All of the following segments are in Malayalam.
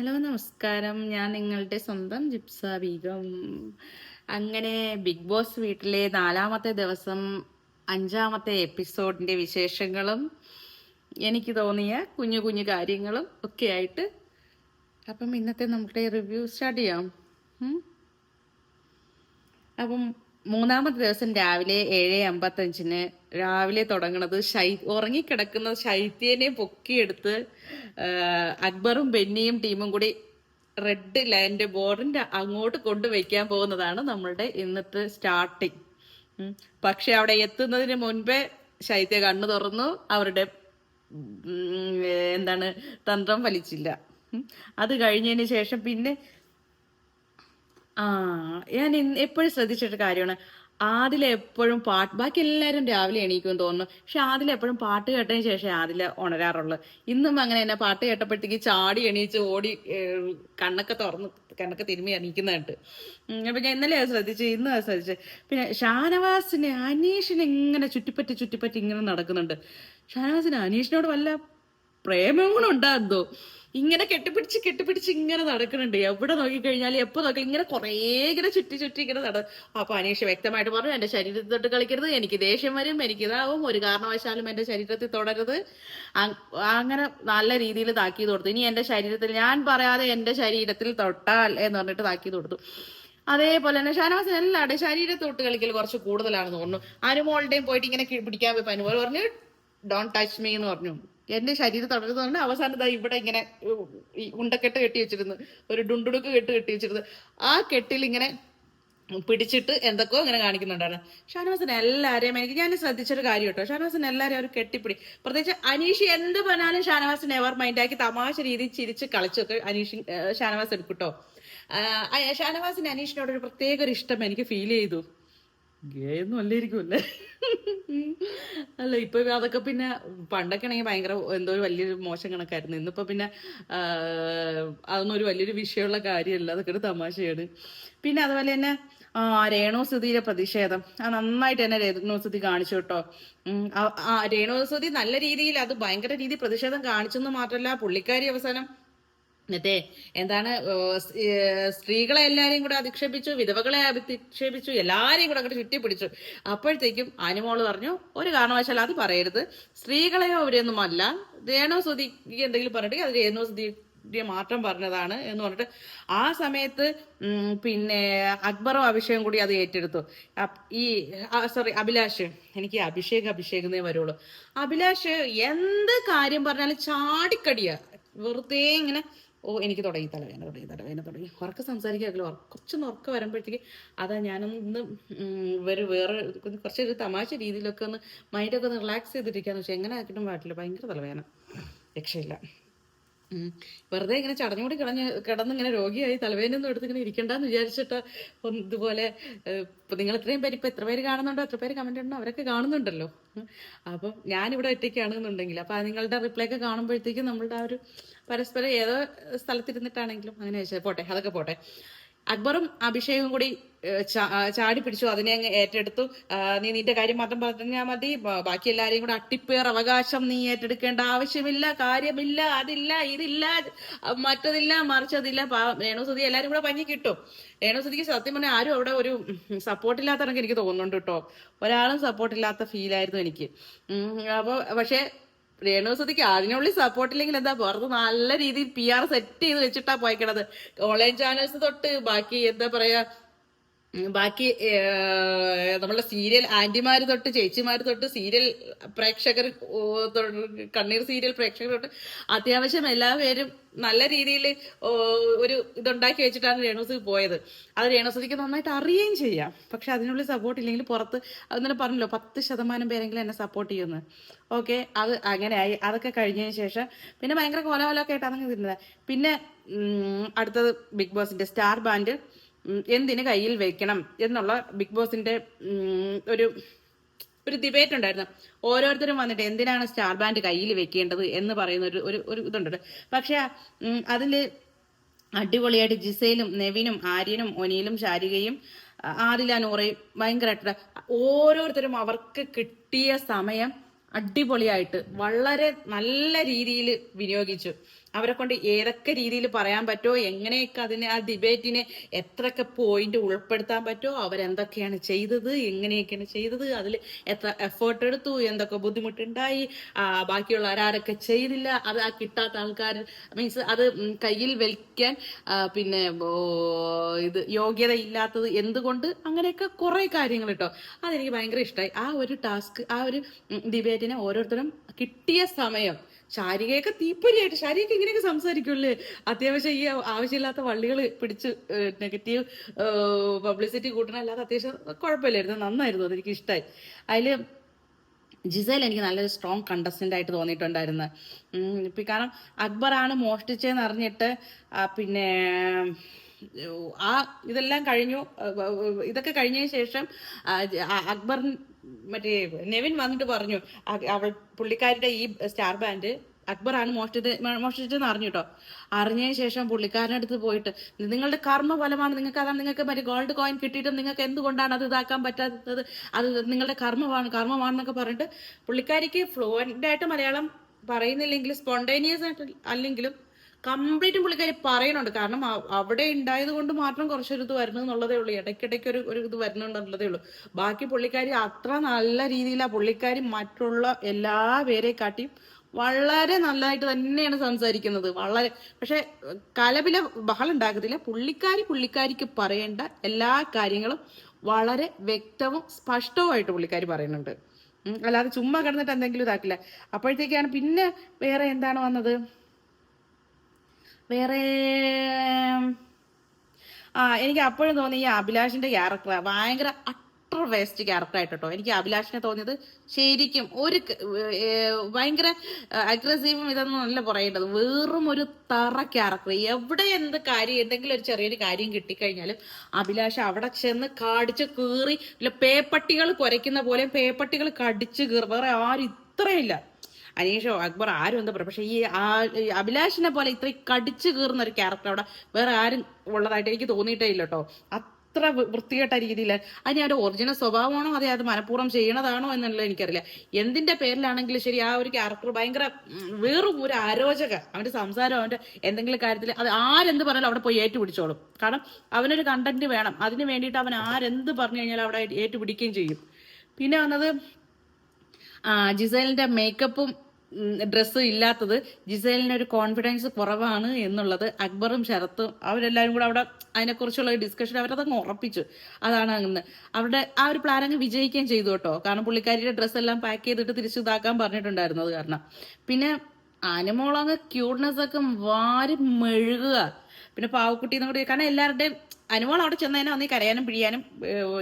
ഹലോ നമസ്കാരം. ഞാൻ നിങ്ങളുടെ സ്വന്തം ജിപ്സ ബീഗം. അങ്ങനെ ബിഗ് ബോസ് വീട്ടിലെ നാലാമത്തെ ദിവസം അഞ്ചാമത്തെ എപ്പിസോഡിന്റെ വിശേഷങ്ങളും എനിക്ക് തോന്നിയ കുഞ്ഞു കുഞ്ഞു കാര്യങ്ങളും ഒക്കെ ആയിട്ട് അപ്പം ഇന്നത്തെ നമ്മുടെ റിവ്യൂ സ്റ്റാർട്ട് ചെയ്യാം. അപ്പം മൂന്നാമത്തെ ദിവസം രാവിലെ ഏഴ് അമ്പത്തഞ്ചിന് രാവിലെ തുടങ്ങണത് ശൈ ഉറങ്ങിക്കിടക്കുന്ന ശൈത്യനെ പൊക്കിയെടുത്ത് അക്ബറും ബെന്നിയും ടീമും കൂടി റെഡ് ലൈന്റെ ബോർഡിന്റെ അങ്ങോട്ട് കൊണ്ടുവയ്ക്കാൻ പോകുന്നതാണ് നമ്മളുടെ ഇന്നത്തെ സ്റ്റാർട്ടിങ്. പക്ഷെ അവിടെ എത്തുന്നതിന് മുൻപേ ശൈത്യ കണ്ണു തുറന്നു അവരുടെ എന്താണ് തന്ത്രം ഫലിച്ചില്ല. അത് കഴിഞ്ഞതിന് ശേഷം പിന്നെ ആ ഞാൻ എപ്പോഴും ശ്രദ്ധിച്ചിട്ട് കാര്യമാണ്. ആദില എപ്പോഴും പാട്ട് ബാക്കി എല്ലാവരും രാവിലെ എണീക്കും തോന്നുന്നു. പക്ഷെ ആദില എപ്പോഴും പാട്ട് കേട്ടതിന് ശേഷം ആദില ഉണരാറുള്ളു. ഇന്നും അങ്ങനെ തന്നെ പാട്ട് കേട്ടപ്പോഴത്തേക്ക് ചാടി എണീച്ച് ഓടി കണ്ണൊക്കെ തുറന്ന് കണ്ണൊക്കെ തിരുമ്മി എണീക്കുന്നതായിട്ട്. ഉം, അപ്പൊ ഞാൻ ഇന്നലെ ശ്രദ്ധിച്ചു ഇന്നും ശ്രദ്ധിച്ചു. പിന്നെ ഷാനവാസിനെ അനീഷിനെ ഇങ്ങനെ ചുറ്റിപ്പറ്റി ചുറ്റിപ്പറ്റി ഇങ്ങനെ നടക്കുന്നുണ്ട്. ഷാനവാസിന് അനീഷിനോട് വല്ല പ്രേമം ഉണ്ടാകുന്നോ ഇങ്ങനെ കെട്ടിപ്പിടിച്ച് കെട്ടിപ്പിടിച്ച് ഇങ്ങനെ നടക്കുന്നുണ്ട്. എവിടെ നോക്കിക്കഴിഞ്ഞാൽ എപ്പോ നോക്കി ഇങ്ങനെ കുറേ ഇങ്ങനെ ചുറ്റി ചുറ്റി ഇങ്ങനെ നട അപ്പൊ അനീഷ് വ്യക്തമായിട്ട് പറഞ്ഞു എന്റെ ശരീരത്തിൽ തൊട്ട് കളിക്കരുത് എനിക്ക് ദേഷ്യം വരും എനിക്ക് ഇതാവും ഒരു കാരണവശാലും എന്റെ ശരീരത്തിൽ തുടരുത്. അങ്ങനെ നല്ല രീതിയിൽ താക്കീത് കൊടുത്തു. ഇനി എന്റെ ശരീരത്തിൽ ഞാൻ പറയാതെ എന്റെ ശരീരത്തിൽ തൊട്ടാൽ എന്ന് പറഞ്ഞിട്ട് താക്കീത് കൊടുത്തു. അതേപോലെ തന്നെ ഷാനവാസിന് ശരീരത്തിൽ തൊട്ട് കളിക്കൽ കുറച്ച് കൂടുതലാണെന്ന് തോന്നുന്നു അനുമോളുടെയും പോയിട്ട് ഇങ്ങനെ പിടിക്കാൻ പോയി അനുമോൾ പറഞ്ഞു ഡോണ്ട് ടച്ച് മീ എന്ന് പറഞ്ഞു. എന്റെ ശരീരം തുടരുന്നത് കൊണ്ട് അവസാനം ദാ ഇവിടെ ഇങ്ങനെ ഉണ്ടക്കെട്ട് കെട്ടി വെച്ചിരുന്നു. ഒരു ഡുണ്ടുടുക്ക് കെട്ട് കെട്ടി വെച്ചിരുന്നു. ആ കെട്ടിൽ ഇങ്ങനെ പിടിച്ചിട്ട് എന്തൊക്കെയോ ഇങ്ങനെ കാണിക്കുന്നുണ്ടായിരുന്നു. ഷാനവാസിന് എല്ലാവരെയും എനിക്ക് ഞാൻ ശ്രദ്ധിച്ചൊരു കാര്യം കേട്ടോ. ഷാനവാസിന് എല്ലാവരെയും അവർ കെട്ടിപ്പിടി. പ്രത്യേകിച്ച് അനീഷ് എന്ത് പറഞ്ഞാലും ഷാനവാസിന് എവർ മൈൻഡാക്കി തമാശ രീതിയിൽ ചിരിച്ച് കളിച്ചൊക്കെ അനീഷ് ഷാനവാസ് എടുക്കും കേട്ടോ. ഷാനവാസിന് അനീഷിനോട് ഒരു പ്രത്യേക ഒരു ഇഷ്ടം എനിക്ക് ഫീൽ ചെയ്തു. ഒന്നും അല്ലായിരിക്കുമല്ലേ അല്ല ഇപ്പൊ അതൊക്കെ പിന്നെ പണ്ടൊക്കെ ആണെങ്കിൽ ഭയങ്കര എന്തോ ഒരു വലിയൊരു മോശം കണക്കായിരുന്നു. ഇന്നിപ്പോ പിന്നെ അതൊന്നും ഒരു വലിയൊരു വിഷയമുള്ള കാര്യമല്ല. അതൊക്കെ ഒരു തമാശയാണ്. പിന്നെ അതുപോലെ തന്നെ ആ രേണുസുതിയുടെ പ്രതിഷേധം. ആ നന്നായിട്ട് തന്നെ രേണുസുതി കാണിച്ചു കേട്ടോ. ആ- രേണുസുതി നല്ല രീതിയിൽ അത് ഭയങ്കര രീതിയിൽ പ്രതിഷേധം കാണിച്ചെന്ന് മാത്രമല്ല പുള്ളിക്കാരി അവസാനം മറ്റേ എന്താണ് സ്ത്രീകളെ എല്ലാരെയും കൂടെ അധിക്ഷേപിച്ചു വിധവകളെ അധിക്ഷേപിച്ചു എല്ലാരെയും കൂടെ അങ്ങോട്ട് ചുറ്റിപ്പിടിച്ചു. അപ്പോഴത്തേക്കും അനുമോൾ പറഞ്ഞു ഒരു കാരണവശാലും അത് പറയരുത്. സ്ത്രീകളെയോ അവരെയൊന്നും അല്ല രേണു സുധിക്ക് എന്തെങ്കിലും പറഞ്ഞിട്ട് അത് രേണോസുതി മാത്രം പറഞ്ഞതാണ് എന്ന് പറഞ്ഞിട്ട് ആ സമയത്ത് പിന്നെ അക്ബറും അഭിഷേകും കൂടി അത് ഏറ്റെടുത്തു. ഈ സോറി അഭിലാഷ്. എനിക്ക് അഭിഷേക് അഭിഷേക് എന്നേ വരുള്ളൂ. അഭിലാഷ് എന്ത് കാര്യം പറഞ്ഞാലും ചാടിക്കടിയാ. വെറുതെ ഇങ്ങനെ ഓ എനിക്ക് തുടങ്ങി തലവേദന തുടങ്ങി തലവേദന തുടങ്ങി. ഉറക്കം സംസാരിക്കാറില്ല. കുറച്ചൊന്ന് ഉറക്കം വരുമ്പോഴത്തേക്ക് അതാ ഞാനൊന്ന് ഒരു വേറെ കുറച്ചൊരു തമാശ രീതിയിലൊക്കെ ഒന്ന് മൈൻഡൊക്കെ ഒന്ന് റിലാക്സ് ചെയ്തിരിക്കാന്ന് വെച്ചാൽ എങ്ങനെ ആക്കിയിട്ടും പാട്ടില്ല ഭയങ്കര തലവേദന. രക്ഷയില്ല. വെറുതെ ഇങ്ങനെ ചടഞ്ഞുകൂടി കിടഞ്ഞ് കിടന്ന് ഇങ്ങനെ രോഗിയായി തലവേദനയൊന്നും എടുത്ത് ഇങ്ങനെ ഇരിക്കണ്ടെന്ന് വിചാരിച്ചിട്ട് ഇതുപോലെ നിങ്ങൾ ഇത്രയും പേര് ഇപ്പൊ എത്ര പേര് കാണുന്നുണ്ടോ? എത്ര പേര് കമന്റ് ഉണ്ടോ അവരൊക്കെ കാണുന്നുണ്ടല്ലോ. അപ്പം ഞാനിവിടെ ഒറ്റയ്ക്കാണെന്നുണ്ടെങ്കിൽ അപ്പൊ നിങ്ങളുടെ റിപ്ലൈ ഒക്കെ കാണുമ്പോഴത്തേക്കും നമ്മളുടെ ആ ഒരു പരസ്പരം ഏതോ സ്ഥലത്തിരുന്നിട്ടാണെങ്കിലും അങ്ങനെ വെച്ചാൽ പോട്ടെ അതൊക്കെ പോട്ടെ. അക്ബറും അഭിഷേകും കൂടി ചാടി പിടിച്ചു. അതിനെ അങ്ങ് ഏറ്റെടുത്തു. നീ നിന്റെ കാര്യം മാത്രം പറഞ്ഞാൽ മതി. ബാക്കി എല്ലാരെയും കൂടെ അട്ടിപ്പേർ അവകാശം നീ ഏറ്റെടുക്കേണ്ട ആവശ്യമില്ല കാര്യമില്ല അതില്ല ഇതില്ല മറ്റതില്ല മറിച്ചതില്ല. രേണുസുതി എല്ലാരും കൂടെ പഞ്ഞി കിട്ടും. രേണുസുതിക്ക് സത്യം പറഞ്ഞാൽ ആരും അവിടെ ഒരു സപ്പോർട്ട് ഇല്ലാത്ത എനിക്ക് തോന്നുന്നുണ്ട് കേട്ടോ. ഒരാളും സപ്പോർട്ട് ഇല്ലാത്ത ഫീൽ ആയിരുന്നു എനിക്ക്. ഉം, അപ്പൊ പക്ഷെ രേണുസുതിക്ക് അതിനുള്ളിൽ സപ്പോർട്ട് ഇല്ലെങ്കിൽ എന്താ? പുറത്ത് നല്ല രീതിയിൽ പി ആർ സെറ്റ് ചെയ്ത് വെച്ചിട്ടാ പോയിക്കണത്. ഓൺലൈൻ ചാനൽസ് തൊട്ട് ബാക്കി എന്താ പറയാ ബാക്കി നമ്മളെ സീരിയൽ ആന്റിമാർ തൊട്ട് ചേച്ചിമാർ തൊട്ട് സീരിയൽ പ്രേക്ഷകർ കണ്ണീർ സീരിയൽ പ്രേക്ഷകർ തൊട്ട് അത്യാവശ്യം എല്ലാവരും നല്ല രീതിയിൽ ഒരു ഇതുണ്ടാക്കി വെച്ചിട്ടാണ് രേണുസി പോയത്. അത് രേണുസിക്ക് നന്നായിട്ട് അറിയുകയും ചെയ്യാം. പക്ഷെ അതിനുള്ളിൽ സപ്പോർട്ട് ഇല്ലെങ്കിൽ പുറത്ത് അതെന്നെ പറഞ്ഞല്ലോ പത്ത് ശതമാനം പേരെങ്കിലും എന്നെ സപ്പോർട്ട് ചെയ്യുന്നത് ഓക്കെ അത് അങ്ങനെയായി. അതൊക്കെ കഴിഞ്ഞതിന് ശേഷം പിന്നെ ഭയങ്കര കോലാഹലമൊക്കെ ആയിട്ടാണ് അങ്ങ് പിന്നെ അടുത്തത് ബിഗ് ബോസിന്റെ സ്റ്റാർ ബാൻഡ് എന്തിന് കയ്യിൽ വെക്കണം എന്നുള്ള ബിഗ് ബോസിന്റെ ഒരു ഒരു ഡിബേറ്റ് ഉണ്ടായിരുന്നു. ഓരോരുത്തരും വന്നിട്ട് എന്തിനാണ് സ്റ്റാർ ബാൻഡ് കയ്യിൽ വെക്കേണ്ടത് എന്ന് പറയുന്ന ഒരു ഒരു ഒരു ഇതുണ്ട് പക്ഷെ അതിൽ അടിപൊളിയായിട്ട് ജിസയിലും നെവിനും ആര്യനും ഒനിയിലും ശാരികയും ആദില നൂറയും ഭയങ്കരമായിട്ട് ഓരോരുത്തരും അവർക്ക് കിട്ടിയ സമയം അടിപൊളിയായിട്ട് വളരെ നല്ല രീതിയിൽ വിനിയോഗിച്ചു. അവരെ കൊണ്ട് ഏതൊക്കെ രീതിയിൽ പറയാൻ പറ്റുമോ എങ്ങനെയൊക്കെ അതിനെ ആ ഡിബേറ്റിനെ എത്രയൊക്കെ പോയിന്റ് ഉൾപ്പെടുത്താൻ പറ്റുമോ അവരെന്തൊക്കെയാണ് ചെയ്തത് എങ്ങനെയൊക്കെയാണ് ചെയ്തത് അതിൽ എത്ര എഫേർട്ട് എടുത്തു എന്തൊക്കെ ബുദ്ധിമുട്ടുണ്ടായി ബാക്കിയുള്ള ആരാരൊക്കെ ചെയ്തില്ല അത് ആ കിട്ടാത്ത ആൾക്കാർ മീൻസ് അത് കയ്യിൽ വലിക്കാൻ പിന്നെ ഇത് യോഗ്യത ഇല്ലാത്തത് എന്തുകൊണ്ട് അങ്ങനെയൊക്കെ കുറേ കാര്യങ്ങൾ കേട്ടോ അതെനിക്ക് ഭയങ്കര ഇഷ്ടമായി ആ ഒരു ടാസ്ക് ആ ഒരു ഡിബേറ്റിനെ ഓരോരുത്തരും കിട്ടിയ സമയം ശാരികയൊക്കെ തീപ്പൊരിയായിട്ട് ശാരികയൊക്കെ ഇങ്ങനെയൊക്കെ സംസാരിക്കുള്ളൂ അത്യാവശ്യം ഈ ആവശ്യമില്ലാത്ത വള്ളികൾ പിടിച്ച് നെഗറ്റീവ് പബ്ലിസിറ്റി കൂട്ടണല്ലാതെ അത്യാവശ്യം കുഴപ്പമില്ലായിരുന്നു. നന്നായിരുന്നു അതെനിക്ക് ഇഷ്ടമായി അതിൽ ജിസേൽ എനിക്ക് നല്ലൊരു സ്ട്രോങ് കണ്ടസ്റ്റന്റ് ആയിട്ട് തോന്നിയിട്ടുണ്ടായിരുന്നു. ഇപ്പം കാരണം അക്ബറാണ് മോഷ്ടിച്ചതെന്ന് അറിഞ്ഞിട്ട് പിന്നെ ആ ഇതെല്ലാം കഴിഞ്ഞു ഇതൊക്കെ കഴിഞ്ഞതിന് ശേഷം അക്ബർ മറ്റേ നെവിൻ വന്നിട്ട് പറഞ്ഞു അവൾ പുള്ളിക്കാരിയുടെ ഈ സ്റ്റാർ ബാൻഡ് അക്ബറാണ് മോഷ്ടിച്ചത് മോഷ്ടിച്ചതെന്ന് അറിഞ്ഞു കേട്ടോ അറിഞ്ഞതിന് ശേഷം പുള്ളിക്കാരന്റെ അടുത്ത് പോയിട്ട് നിങ്ങളുടെ കർമ്മ ഫലമാണ് നിങ്ങൾക്ക് അതാണ് നിങ്ങൾക്ക് മറ്റേ ഗോൾഡ് കോയിൻ കിട്ടിയിട്ടും നിങ്ങൾക്ക് എന്തുകൊണ്ടാണ് അത് ഇതാക്കാൻ പറ്റാത്തത്? അത് നിങ്ങളുടെ കർമ്മമാണ് കർമ്മമാണെന്നൊക്കെ പറഞ്ഞിട്ട് പുള്ളിക്കാരിക്ക് ഫ്ലുവന്റ് ആയിട്ട് മലയാളം പറയുന്നില്ലെങ്കിൽ സ്പോണ്ടേനിയസ് ആയിട്ട് അല്ലെങ്കിലും കംപ്ലീറ്റും പുള്ളിക്കാരി പറയണുണ്ട്. കാരണം അവിടെ ഉണ്ടായത് കൊണ്ട് മാത്രം കുറച്ചൊരു ഇത് വരുന്നു എന്നുള്ളതേ ഉള്ളൂ. ഇടയ്ക്കിടയ്ക്ക് ഒരു ഒരു ഇത് വരുന്നുണ്ടെന്നുള്ളതേ ഉള്ളൂ. ബാക്കി പുള്ളിക്കാരി അത്ര നല്ല രീതിയിലാണ് പുള്ളിക്കാരി മറ്റുള്ള എല്ലാ പേരെ കാട്ടിയും വളരെ നല്ലതായിട്ട് തന്നെയാണ് സംസാരിക്കുന്നത്. വളരെ പക്ഷെ കലപില ബഹളം ഉണ്ടാക്കത്തില്ല. പുള്ളിക്കാരി പുള്ളിക്കാരിക്ക് പറയേണ്ട എല്ലാ കാര്യങ്ങളും വളരെ വ്യക്തവും സ്പഷ്ടവുമായിട്ട് പുള്ളിക്കാരി പറയുന്നുണ്ട്. അല്ലാതെ ചുമ്മാ കിടന്നിട്ട് എന്തെങ്കിലും ഇതാക്കില്ല. അപ്പോഴത്തേക്കാണ് പിന്നെ വേറെ എന്താണ് വന്നത്? വേറെ ആ എനിക്ക് അപ്പോഴും തോന്നി ഈ അഭിലാഷിന്റെ ക്യാരക്ടർ ഭയങ്കര അട്ടർ വേസ്റ്റ് ക്യാരക്ടർ ആയിട്ടോ. എനിക്ക് അഭിലാഷിനെ തോന്നിയത് ശരിക്കും ഒരു ഭയങ്കര അഗ്രസീവും ഇതൊന്നും അല്ല പറയേണ്ടത്. വെറും ഒരു തറ ക്യാരക്ടർ എവിടെ എന്ത് കാര്യം എന്തെങ്കിലും ഒരു ചെറിയൊരു കാര്യം കിട്ടിക്കഴിഞ്ഞാലും അഭിലാഷ് അവിടെ ചെന്ന് കാടിച്ച് കീറി പേപ്പട്ടികൾ കുരയ്ക്കുന്ന പോലെ പേപ്പട്ടികൾ കടിച്ച് കീറി. വേറെ ആരും ഇത്രയില്ല അനീഷോ അക്ബർ ആരും എന്താ പറയുക പക്ഷേ ഈ അഭിലാഷിനെ പോലെ ഇത്രയും കടിച്ചു കീറുന്ന ഒരു ക്യാരക്ടർ അവിടെ വേറെ ആരും ഉള്ളതായിട്ട് എനിക്ക് തോന്നിയിട്ടേ ഇല്ല കേട്ടോ അത്ര വൃത്തികെട്ട രീതിയിൽ അതിന് അവരുടെ ഒറിജിനൽ സ്വഭാവമാണോ അതെ അത് മനഃപൂർവം ചെയ്യണതാണോ എന്നുള്ളത് എനിക്കറിയില്ല. എന്തിന്റെ പേരിലാണെങ്കിലും ശരി ആ ഒരു ക്യാരക്ടർ ഭയങ്കര വേറും ഒരു ആരോചക. അവന്റെ സംസാരം അവന്റെ എന്തെങ്കിലും കാര്യത്തിൽ അത് ആരെന്ത് പറഞ്ഞാലും അവിടെ പോയി ഏറ്റുപിടിച്ചോളും. കാരണം അവനൊരു കണ്ടന്റ് വേണം. അതിന് വേണ്ടിയിട്ട് അവൻ ആരെന്ത് പറഞ്ഞു കഴിഞ്ഞാൽ അവിടെ ഏറ്റുപിടിക്കുകയും ചെയ്യും. പിന്നെ വന്നത് ജിസേലിന്റെ മേക്കപ്പും ഡ്രസ്സും ഇല്ലാത്തത് ജിസേലിന് ഒരു കോൺഫിഡൻസ് കുറവാണ് എന്നുള്ളത് അക്ബറും ശരത്തും അവരെല്ലാവരും കൂടെ അവിടെ അതിനെക്കുറിച്ചുള്ള ഒരു ഡിസ്കഷൻ അവരതങ്ങ് ഉറപ്പിച്ചു. അതാണ് അങ്ങ്. അവരുടെ ആ ഒരു പ്ലാൻ അങ്ങ് വിജയിക്കുകയും ചെയ്തു കേട്ടോ. കാരണം പുള്ളിക്കാരിയുടെ ഡ്രസ്സ് എല്ലാം പാക്ക് ചെയ്തിട്ട് തിരിച്ചു ഇതാക്കാൻ പറഞ്ഞിട്ടുണ്ടായിരുന്നു അത് കാരണം. പിന്നെ അനുമോളങ്ങ് ക്യൂട്ട്നെസ് ഒക്കെ വാരി മെഴുകുക. പിന്നെ പാവക്കുട്ടി കൂടി കാരണം എല്ലാവരുടെയും അനുമോൾ അവിടെ ചെന്നതിനെ ഒന്നീ കരയാനും പിഴിയാനും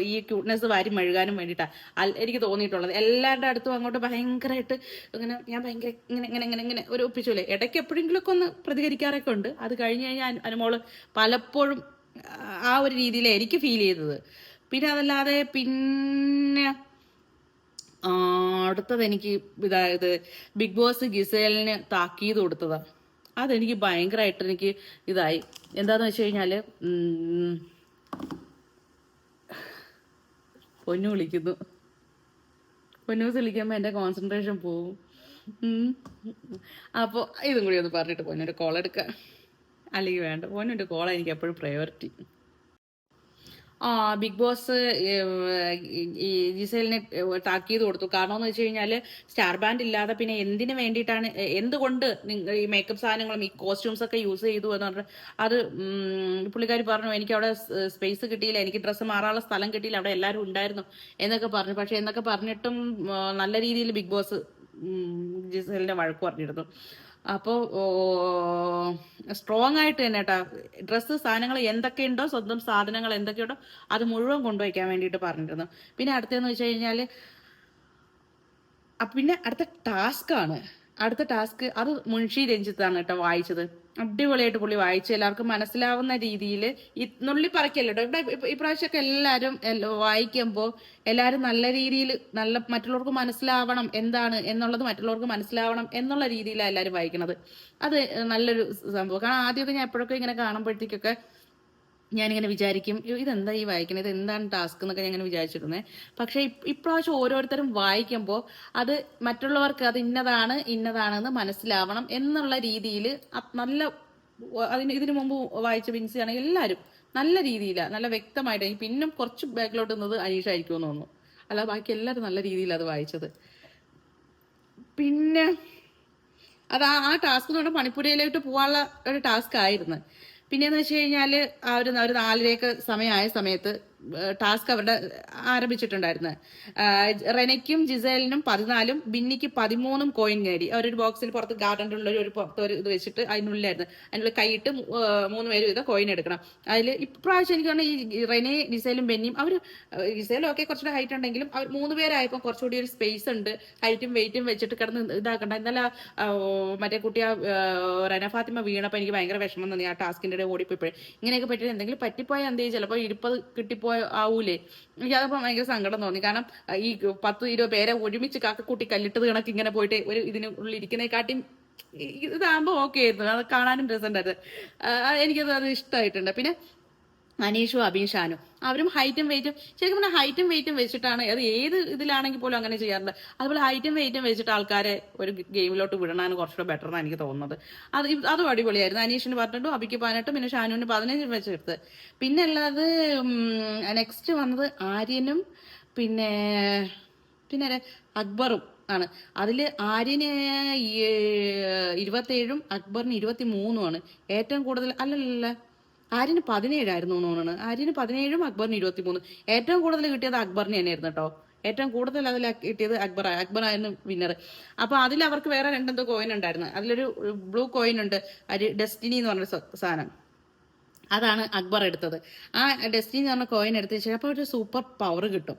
ഈ ക്യൂട്ട്നെസ് വാരി മെഴുകാനും വേണ്ടിയിട്ടാണ് എനിക്ക് തോന്നിയിട്ടുള്ളത്. എല്ലാവരുടെ അടുത്തും അങ്ങോട്ട് ഭയങ്കരമായിട്ട് ഇങ്ങനെ ഞാൻ ഭയങ്കര ഇങ്ങനെ ഇങ്ങനെ ഇങ്ങനെ ഇങ്ങനെ ഒരു ഒപ്പിച്ചൂലേ ഇടയ്ക്ക് എപ്പോഴെങ്കിലുമൊക്കെ ഒന്ന് പ്രതികരിക്കാറൊക്കെ ഉണ്ട്. അത് കഴിഞ്ഞ് കഴിഞ്ഞാൽ അനു- അനുമോൾ പലപ്പോഴും ആ- ഒരു രീതിയിലാണ് എനിക്ക് ഫീൽ ചെയ്തത്. പിന്നെ അതല്ലാതെ പിന്നെ അടുത്തത് എനിക്ക് ഇതായത് ബിഗ് ബോസ് ഗിസേലിന് താക്കീത് കൊടുത്തതാ. അതെനിക്ക് ഭയങ്കരമായിട്ട് എനിക്ക് ഇതായി. എന്താന്ന് വെച്ച് കഴിഞ്ഞാൽ പൊന്നു വിളിക്കുന്നു. പൊന്നു വിളിക്കുമ്പോൾ എന്റെ കോൺസെൻട്രേഷൻ പോവും. അപ്പോൾ ഇതും കൂടി ഒന്ന് പറഞ്ഞിട്ട് പൊന്നൊരു കോൾ എടുക്കാം. അല്ലെങ്കിൽ വേണ്ട പൊന്നൊരു കോളാണ് എനിക്ക് എപ്പോഴും പ്രയോറിറ്റി ബിഗ് ബോസ് ഈ ജിസേലിനെ താക്കീത് കൊടുത്തു. കാരണം എന്ന് വെച്ച് കഴിഞ്ഞാൽ സ്റ്റാർ ബാൻഡ് ഇല്ലാതെ പിന്നെ എന്തിനു വേണ്ടിയിട്ടാണ് എന്തുകൊണ്ട് നിങ്ങൾ ഈ മേക്കപ്പ് സാധനങ്ങളും ഈ കോസ്റ്റ്യൂംസ് ഒക്കെ യൂസ് ചെയ്തു എന്ന് പറഞ്ഞിട്ട് അത് പുള്ളിക്കാരി പറഞ്ഞു എനിക്ക് അവിടെ സ്പേസ് കിട്ടിയില്ല എനിക്ക് ഡ്രസ്സ് മാറാനുള്ള സ്ഥലം കിട്ടിയില്ല അവിടെ എല്ലാവരും ഉണ്ടായിരുന്നു എന്നൊക്കെ പറഞ്ഞു. പക്ഷെ എന്നൊക്കെ പറഞ്ഞിട്ടും ആ, നല്ല രീതിയിൽ ബിഗ് ബോസ് ജിസേലിനെ വഴക്ക് പറഞ്ഞിരുന്നു. അപ്പോൾ സ്ട്രോങ് ആയിട്ട് തന്നെ കേട്ടോ ഡ്രസ്സ് സാധനങ്ങൾ എന്തൊക്കെയുണ്ടോ സ്വന്തം സാധനങ്ങൾ എന്തൊക്കെയുണ്ടോ അത് മുഴുവൻ കൊണ്ടുവയ്ക്കാൻ വേണ്ടിയിട്ട് പറഞ്ഞിരുന്നു. പിന്നെ അടുത്തതെന്ന് വെച്ച് കഴിഞ്ഞാൽ പിന്നെ അടുത്ത ടാസ്ക് ആണ്. അടുത്ത ടാസ്ക് അത് മുൻഷി രഞ്ജിത്താണ് കേട്ടോ വായിച്ചത്. അടിപൊളിയായിട്ട് പുള്ളി വായിച്ചു. എല്ലാവർക്കും മനസ്സിലാവുന്ന രീതിയിൽ നുള്ളി പറക്കല്ലോ ഇവിടെ ഇപ്രാവശ്യമൊക്കെ എല്ലാവരും വായിക്കുമ്പോൾ എല്ലാവരും നല്ല രീതിയിൽ നല്ല മറ്റുള്ളവർക്ക് മനസ്സിലാവണം എന്താണ് എന്നുള്ളത് മറ്റുള്ളവർക്ക് മനസ്സിലാവണം എന്നുള്ള രീതിയിലാണ് എല്ലാവരും വായിക്കുന്നത് അത് നല്ലൊരു സംഭവം. കാരണം ആദ്യമൊക്കെ ഞാൻ എപ്പോഴൊക്കെ ഇങ്ങനെ കാണുമ്പോഴത്തേക്കൊക്കെ ഞാനിങ്ങനെ വിചാരിക്കും "അയ്യോ, ഇതെന്താ ഈ വായിക്കുന്നത് ഇത് എന്താണ് ടാസ്ക് എന്നൊക്കെ ഞാൻ ഇങ്ങനെ വിചാരിച്ചിരുന്നത് പക്ഷേ ഇപ്- ഇപ്രാവശ്യം ഓരോരുത്തരും വായിക്കുമ്പോൾ അത് മറ്റുള്ളവർക്ക് അത് ഇന്നതാണ് ഇന്നതാണെന്ന് മനസ്സിലാവണം എന്നുള്ള രീതിയിൽ നല്ല അതിന് ഇതിനു മുമ്പ് വായിച്ച ബിൻസി ആണെങ്കിൽ എല്ലാവരും നല്ല രീതിയിലാണ് നല്ല വ്യക്തമായിട്ട് പിന്നും കുറച്ച് ബാക്കിലോട്ട് നിന്നത് അനീഷ ആയിരിക്കുമെന്ന് തോന്നുന്നു. അല്ല ബാക്കി എല്ലാവരും നല്ല രീതിയിലാണ് അത് വായിച്ചത്. പിന്നെ അത് ആ ടാസ്ക് എന്ന് പറഞ്ഞാൽ പണിപ്പുരയിലോട്ട് പോകാനുള്ള ഒരു ടാസ്ക് ആയിരുന്നു. പിന്നെന്ന് വെച്ച് കഴിഞ്ഞാൽ ആ ഒരു ഒരു നാലരയൊക്കെ സമയമായ സമയത്ത് ടാസ്ക് അവരുടെ ആരംഭിച്ചിട്ടുണ്ടായിരുന്നത് റെനയ്ക്കും ജിസേലിനും പതിനാലും ബിന്നിക്ക് പതിമൂന്നും കോയിൻ നേടി. അവരൊരു ബോക്സിൽ പുറത്ത് ഗാർഡന്റെ ഉള്ള ഒരു പുറത്ത് ഒരു ഇത് വെച്ചിട്ട് അതിനുള്ളിലായിരുന്നു. അതിനുള്ള കൈയിട്ട് മൂന്ന് പേര് ഇത് കോയിൻ എടുക്കണം. അതിൽ ഇപ്രാവശ്യം എനിക്ക് തോന്നുന്നു ഈ റെനെ ജിസേലും ബെന്നിയും അവർ ജിസേലും ഒക്കെ കുറച്ചുകൂടെ ഹൈറ്റ് ഉണ്ടെങ്കിലും അവർ മൂന്ന് പേരായപ്പോൾ കുറച്ചുകൂടി ഒരു സ്പേസ് ഉണ്ട്. ഹൈറ്റും വെയിറ്റും വെച്ചിട്ട് കിടന്ന് ഇതാക്കണ്ട. ഇന്നലെ മറ്റേ കുട്ടി ആ റെന ഫാത്തിമ വീണപ്പോൾ എനിക്ക് ഭയങ്കര വിഷമം തോന്നി ആ ടാസ്കിന്റെ ഇടയിൽ ഓടിപ്പോയിപ്പോഴേ. ഇങ്ങനെയൊക്കെ പറ്റി എന്തെങ്കിലും പറ്റിപ്പോയാൽ എന്ത് ചെയ്യും? ചിലപ്പോൾ ഇരുപത് കിട്ടിപ്പോയ ആവൂലേ? എനിക്ക് അതപ്പോൾ ഭയങ്കര സങ്കടം തോന്നി. കാരണം ഈ പത്ത് ഇരുപത് പേരെ ഒരുമിച്ച് കാക്കക്കൂട്ടി കല്ലിട്ടത് കണക്ക് ഇങ്ങനെ പോയിട്ട് ഒരു ഇതിന് ഉള്ളിൽ ഇരിക്കുന്നതിനെക്കാട്ടിയും ഇതാകുമ്പോ ഓക്കെ ആയിരുന്നു. അത് കാണാനും രസമുണ്ടായിരുന്നു എനിക്കത് അത് ഇഷ്ടമായിട്ടുണ്ട് പിന്നെ അനീഷും അബീഷാനും അവരും ഹൈറ്റും വെയിറ്റും ശരിക്കും പറഞ്ഞാൽ ഹൈറ്റും വെയിറ്റും വെച്ചിട്ടാണ് അത് ഏത് ഇതിലാണെങ്കിൽ പോലും അങ്ങനെ ചെയ്യാറുണ്ട് അതുപോലെ ഹൈറ്റും വെയിറ്റും വെച്ചിട്ട് ആൾക്കാരെ ഒരു ഗെയിമിലോട്ട് വിടണാണ് കുറച്ചുകൂടെ ബെറ്റർ എന്നാണ് എനിക്ക് തോന്നുന്നത്. അത് അതും അടിപൊളിയായിരുന്നു. അനീഷിന് പറഞ്ഞിട്ടും അബിക്ക് പതിനെട്ടും പിന്നെ ഷാനുവിന് പതിനഞ്ചും വെച്ചെടുത്ത് പിന്നെ ഉള്ളത് നെക്സ്റ്റ് വന്നത് ആര്യനും പിന്നെ പിന്നെ അക്ബറും ആണ്. അതിൽ ആര്യന് ഇരുപത്തേഴും അക്ബറിന് ഇരുപത്തി മൂന്നുമാണ് ഏറ്റവും കൂടുതൽ അല്ലല്ല ആര്യന് പതിനേഴായിരുന്നു തോന്നുന്നു. ആര്യന് പതിനേഴും അക്ബറിന് ഇരുപത്തി മൂന്ന് ഏറ്റവും കൂടുതൽ കിട്ടിയത് അക്ബറിന് തന്നെയായിരുന്നു കേട്ടോ. ഏറ്റവും കൂടുതൽ അതിൽ കിട്ടിയത് അക്ബർ അക്ബർ ആയിരുന്നു വിന്നർ അപ്പൊ അതിൽ അവർക്ക് വേറെ രണ്ടെന്തോ കോയിൻ ഉണ്ടായിരുന്നു. അതിലൊരു ബ്ലൂ കോയിൻ ഉണ്ട്. അരി ഡെസ്റ്റിനി എന്ന് പറഞ്ഞ സാധനം. അതാണ് അക്ബർ എടുത്തത്. ആ ഡെസ്റ്റിനി എന്ന് പറഞ്ഞ കോയിൻ എടുത്ത അപ്പോൾ ഒരു സൂപ്പർ പവർ കിട്ടും.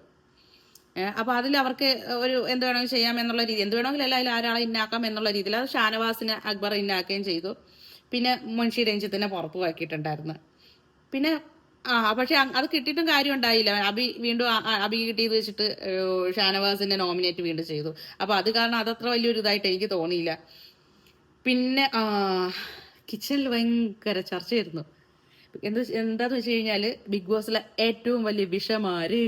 അപ്പോൾ അപ്പൊ അതിൽ അവർക്ക് ഒരു എന്ത് വേണമെങ്കിലും ചെയ്യാം എന്നുള്ള രീതി. എന്ത് വേണമെങ്കിലും അല്ല അതിൽ ആരാളെ ഇന്നാക്കാം എന്നുള്ള രീതിയിൽ. അത് ഷാനവാസിനെ അക്ബർ ഇന്നാക്കുകയും ചെയ്തു. പിന്നെ മുൻഷി രഞ്ജിത്തിനെ പുറത്ത് ആക്കിയിട്ടുണ്ടായിരുന്നു പിന്നെ ആ പക്ഷെ അത് കിട്ടിയിട്ടും കാര്യം ഉണ്ടായില്ല. അബി വീണ്ടും അബി കിട്ടിയത് വെച്ചിട്ട് ഷാനവാസിനെ നോമിനേറ്റ് വീണ്ടും ചെയ്തു. അപ്പൊ അത് കാരണം അതത്ര വലിയൊരു ഇതായിട്ട് എനിക്ക് തോന്നിയില്ല. പിന്നെ കിച്ചണിൽ ഭയങ്കര ചർച്ചയായിരുന്നു. എന്ത് എന്താന്ന് വെച്ച് കഴിഞ്ഞാൽ ബിഗ് ബോസിലെ ഏറ്റവും വലിയ വിഷമാര്.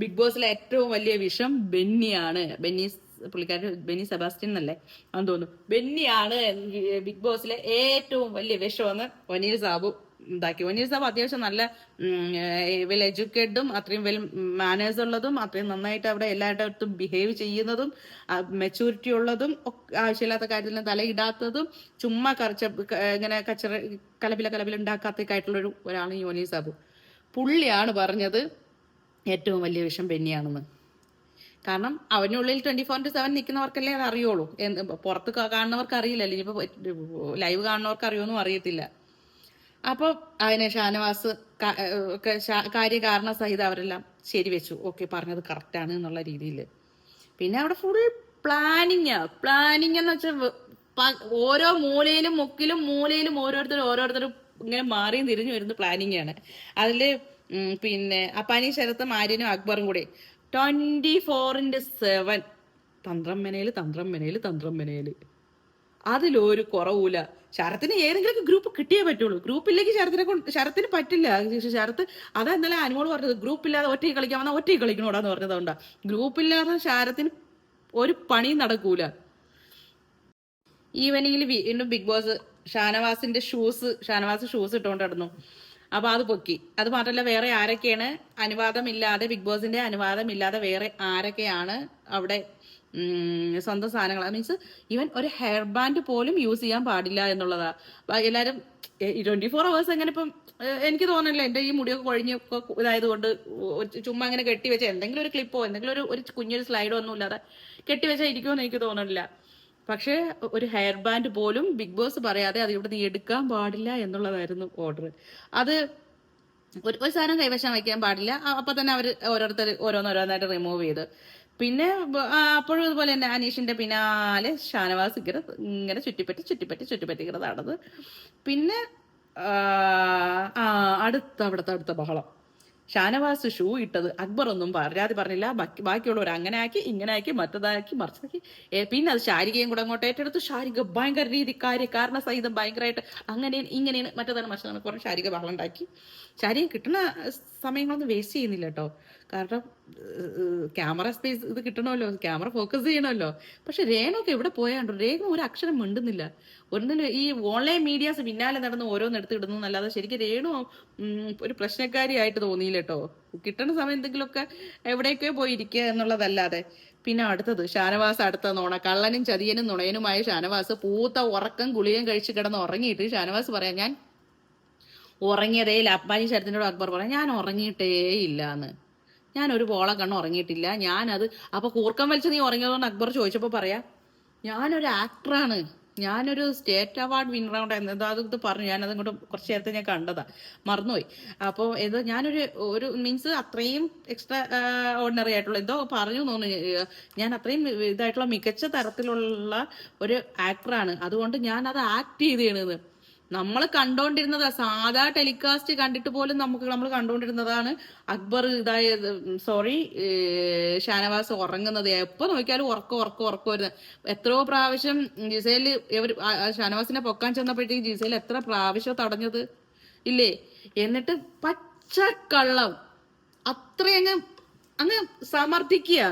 ബിഗ് ബോസിലെ ഏറ്റവും വലിയ വിഷം ബെന്നിയാണ്. ബെന്നി പുള്ളിക്കാരൻ ബെന്നി സെബാസ്റ്റ്യൻ എന്നല്ലേ? അതെന്ന് തോന്നുന്നു. ബെന്നിയാണ് ബിഗ് ബോസിലെ ഏറ്റവും വലിയ വിഷമെന്ന് വനീർ സാബു ഇതാക്കി വനീർ സാബ് അത്യാവശ്യം നല്ല വെൽ എഡ്യൂക്കേറ്റഡും അത്രയും വെൽ മാനേഴ്സ് ഉള്ളതും അത്രയും നന്നായിട്ട് അവിടെ എല്ലായിടത്തും ബിഹേവ് ചെയ്യുന്നതും മെച്ചൂരിറ്റി ഉള്ളതും ആവശ്യമില്ലാത്ത കാര്യത്തിൽ തലയിടാത്തതും ചുമ്മാ കറച്ച ഇങ്ങനെ കച്ചറ കലപില കലപില ഒരു ഒരാളാണ് ഈ വനീർ സാബു. പുള്ളിയാണ് പറഞ്ഞത് ഏറ്റവും വലിയ വിഷം ബെന്നിയാണെന്ന്. കാരണം അവനുള്ളിൽ ട്വന്റി ഫോർ ഇന്റു സെവൻ നിൽക്കുന്നവർക്കല്ലേ അത് അറിയുള്ളൂ. പുറത്ത് കാണുന്നവർക്ക് അറിയില്ലല്ലോ ഇനിയിപ്പോൾ ലൈവ് കാണുന്നവർക്ക് അറിയുമെന്നും അറിയത്തില്ല. അപ്പോൾ അതിനെ ഷാനവാസ് ഒക്കെ കാര്യകാരണ സഹിതം അവരെല്ലാം ശരിവെച്ചു. ഓക്കെ പറഞ്ഞത് കറക്റ്റാണ് എന്നുള്ള രീതിയിൽ. പിന്നെ അവിടെ ഫുൾ പ്ലാനിങ് പ്ലാനിങ് എന്ന് വെച്ചാൽ ഓരോ മൂലയിലും മുക്കിലും മൂലയിലും ഓരോരുത്തരും ഓരോരുത്തരും ഇങ്ങനെ മാറിയും തിരിഞ്ഞു വരുന്ന പ്ലാനിങ് ആണ്. അതിൽ പിന്നെ അപ്പാനി ശരത്തും ആര്യനും അക്ബറും കൂടി ട്വന്റി ഫോറിന്റെ സെവൻ തന്ത്രം മെനയിൽ തന്ത്രം മെനയിൽ തന്ത്രം മെനയിൽ അതിലൊരു കുറവൂല. ശരത്തിന് ഏതെങ്കിലും ഗ്രൂപ്പ് കിട്ടിയേ പറ്റുള്ളൂ. ഗ്രൂപ്പ് ഇല്ലെങ്കിൽ ശരത്തിനെ കൊണ്ട് ശരത്തിന് പറ്റില്ല. ശരത്ത് അതാ ഇന്നലെ അനുമോൾ പറഞ്ഞത്. ഗ്രൂപ്പ് ഇല്ലാതെ ഒറ്റയ്ക്ക് കളിക്കാൻ വന്നാൽ ഒറ്റയ്ക്ക് കളിക്കണോടാന്ന് പറഞ്ഞത് കൊണ്ടാ. ഗ്രൂപ്പ് ഇല്ലാതെ ശരത്തിന് ഒരു പണി നടക്കൂല. ഈവനിങ്ങിൽ വീണ്ടും ബിഗ് ബോസ് ഷാനവാസിന്റെ ഷൂസ് ഷാനവാസ് ഷൂസ് ഇട്ടുകൊണ്ട് നടന്നു. അപ്പൊ അത് പൊക്കി. അത് മാത്രമല്ല വേറെ ആരൊക്കെയാണ്? അനുവാദമില്ലാതെ ബിഗ് ബോസിന്റെ അനുവാദമില്ലാതെ വേറെ ആരൊക്കെയാണ് അവിടെ സ്വന്തം സാധനങ്ങൾ? മീൻസ് ഈവൻ ഒരു ഹെയർ ബാൻഡ് പോലും യൂസ് ചെയ്യാൻ പാടില്ല എന്നുള്ളതാ. എല്ലാരും ട്വന്റി ഫോർ അവേഴ്സ് എങ്ങനെ ഇപ്പം എനിക്ക് തോന്നുന്നില്ല. എന്റെ ഈ മുടിയൊക്കെ കൊഴിഞ്ഞ് ഒക്കെ ഇതായത് കൊണ്ട് ചുമ്മാ അങ്ങനെ കെട്ടി വെച്ച എന്തെങ്കിലും ഒരു ക്ലിപ്പോ എന്തെങ്കിലും ഒരു ഒരു കുഞ്ഞൊരു സ്ലൈഡോ ഒന്നും ഇല്ലാതെ കെട്ടി വെച്ചാൽ ഇരിക്കുമെന്ന് എനിക്ക് തോന്നുന്നില്ല. പക്ഷേ ഒരു ഹെയർ ബാൻഡ് പോലും ബിഗ് ബോസ് പറയാതെ അത് ഇവിടെ നീ എടുക്കാൻ പാടില്ല എന്നുള്ളതായിരുന്നു ഓർഡർ അത് ഒരു ഒരു സാധനം കൈവശം വയ്ക്കാൻ പാടില്ല. അപ്പൊ തന്നെ അവർ ഓരോരുത്തർ ഓരോന്നോരോന്നായിട്ട് റിമൂവ് ചെയ്ത്. പിന്നെ അപ്പോഴും ഇതുപോലെ തന്നെ അനീഷിന്റെ പിന്നാലെ ഷാനവാസ് ഇങ്ങനെ ഇങ്ങനെ ചുറ്റിപ്പറ്റി ചുറ്റിപ്പറ്റി ചുറ്റിപ്പറ്റി ഇങ്ങനെ നടന്നത് പിന്നെ അടുത്ത അവിടുത്തെ അടുത്ത ബഹളം. ഷാനവാസ് ഷൂ ഇട്ടത് അക്ബർ ഒന്നും പരാതി പറഞ്ഞില്ല. ബാക്കി ബാക്കിയുള്ളവർ അങ്ങനെ ആക്കി ഇങ്ങനെ ആക്കി മറ്റതാക്കി മറിച്ചാക്കി പിന്നെ അത് ഷാരികയും കൂടെ അങ്ങോട്ട് ഏറ്റെടുത്തു. ഷാരിക ഭയങ്കര രീതി രീതിക്കാരി കാരണ സഹിതം ഭയങ്കരമായിട്ട് അങ്ങനെ ഇങ്ങനെയാണ് മറ്റേതാണ് മറിച്ചതാണ് പറഞ്ഞ് ഷാരിക ബഹളം ഉണ്ടാക്കി. ഷാരിക കിട്ടുന്ന സമയങ്ങളൊന്നും വേസ്റ്റ് ചെയ്യുന്നില്ല കേട്ടോ കാരണം ക്യാമറ സ്പേസ് ഇത് കിട്ടണമല്ലോ ക്യാമറ ഫോക്കസ് ചെയ്യണമല്ലോ. പക്ഷെ രേണൊക്കെ എവിടെ പോയാണ്ടോ? രേഖ ഒരു അക്ഷരം മിണ്ടുന്നില്ല. ഒന്നിന് ഈ ഓൺലൈൻ മീഡിയാസ് പിന്നാലെ നടന്ന് ഓരോന്ന് എടുത്ത് ഇടുന്നു എന്നല്ലാതെ ശരിക്കും രേണു ഒരു പ്രശ്നക്കാരിയായിട്ട് തോന്നിയില്ല കേട്ടോ. കിട്ടണ സമയം എന്തെങ്കിലുമൊക്കെ എവിടെയൊക്കെ പോയിരിക്കുക എന്നുള്ളതല്ലാതെ. പിന്നെ അടുത്തത് ഷാനവാസ് അടുത്ത നോണ. കള്ളനും ചതിയനും നുണയനുമായ ഷാനവാസ് പൂത്ത ഉറക്കം ഗുളിയും കഴിച്ച് കിടന്ന് ഉറങ്ങിയിട്ട് ഷാനവാസ് പറയാം ഞാൻ ഉറങ്ങിയതേ ഇല്ല ശരത്തിനോട് അക്ബർ പറയാം ഞാൻ ഉറങ്ങിയിട്ടേ ഇല്ല എന്ന്. ഞാൻ ഒരു പോള കണ്ണ് ഉറങ്ങിയിട്ടില്ല. ഞാനത് അപ്പോൾ കൂർക്കം വലിച്ച് നീ ഉറങ്ങിയതുകൊണ്ട് അക്ബർ ചോദിച്ചപ്പോൾ പറയാ ഞാനൊരു ആക്ടറാണ് ഞാനൊരു സ്റ്റേറ്റ് അവാർഡ് വിന്നറാണ് എന്താ അത് പറഞ്ഞു. ഞാനത് ഇങ്ങോട്ട് കുറച്ച് നേരത്തെ ഞാൻ കണ്ടതാ. മറന്നുപോയി. അപ്പോൾ ഇത് ഞാനൊരു ഒരു മീൻസ് അത്രയും എക്സ്ട്രാ ഓർഡിനറി ആയിട്ടുള്ള എന്തോ പറഞ്ഞു തോന്നി ഞാൻ അത്രയും ഇതായിട്ടുള്ള മികച്ച തരത്തിലുള്ള ഒരു ആക്ടറാണ് അതുകൊണ്ട് ഞാൻ അത് ആക്ട് ചെയ്തേണത് നമ്മൾ കണ്ടോണ്ടിരുന്നതാ സാധാ ടെലികാസ്റ്റ് കണ്ടിട്ട് പോലും നമുക്ക് നമ്മൾ കണ്ടോണ്ടിരുന്നതാണ് അക്ബർ ഇതായത് സോറി ഷാനവാസ് ഉറങ്ങുന്നത്. എപ്പോ നോക്കിയാലും ഉറക്കം ഉറക്കം ഉറക്കം വരുന്നത് എത്രയോ പ്രാവശ്യം ജിസേൽ ഇവർ ഷാനവാസിനെ പൊക്കാൻ ചെന്നപ്പോഴത്തേക്ക് ജിസേൽ എത്ര പ്രാവശ്യം തടഞ്ഞത്? ഇല്ലേ? എന്നിട്ട് പച്ചക്കള്ളം അത്രയങ്ങ് അങ്ങ് സമർത്ഥിക്കുക.